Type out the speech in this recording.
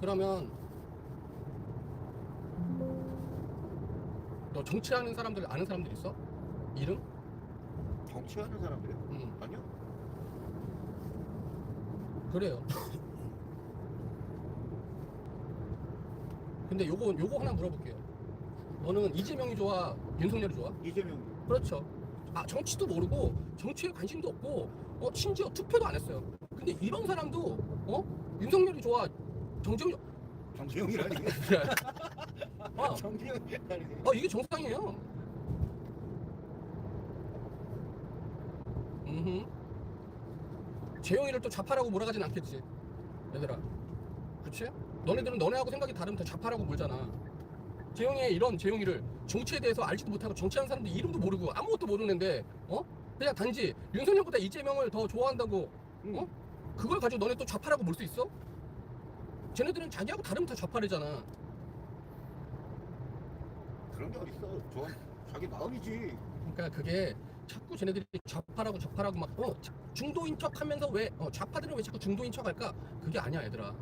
그러면 너 정치하는 사람들 아는 사람들 있어? 이름? 정치하는 사람들이요? 음 아니요. 그래요. 근데 요거 요거 하나 물어볼게요. 너는 이재명이 좋아, 윤석열이 좋아? 이재명 그렇죠. 아 정치도 모르고 정치에 관심도 없고 어 심지어 투표도 안 했어요. 근데 이런 사람도 어 윤석열이 좋아, 정재훈이 정재영이라니. 어, 정재영이라니. 어 이게 정상이에요. 음. 재영이를 또 좌파라고 몰아가진 않겠지, 얘들아. 그렇지? 너네들은 너네하고 생각이 다르면 다 좌파라고 몰잖아. 재영이의 이런 재영이를 정치에 대해서 알지도 못하고 정치하는 사람들 이름도 모르고 아무것도 모르는데, 어? 그냥 단지 윤석열보다 이재명을 더 좋아한다고, 어? 그걸 가지고 너네 또 좌파라고 볼 수 있어? 쟤네들은 자기하고 다르면 다 좌파래잖아. 그런 게 어딨어. 좋아. 자기 마음이지. 그러니까 그게 자꾸 쟤네들이 좌파라고 좌파라고 막 어, 자- 중도인 척 하면서 왜 어, 좌파들은 왜 자꾸 중도인 척 할까? 그게 아니야 얘들아.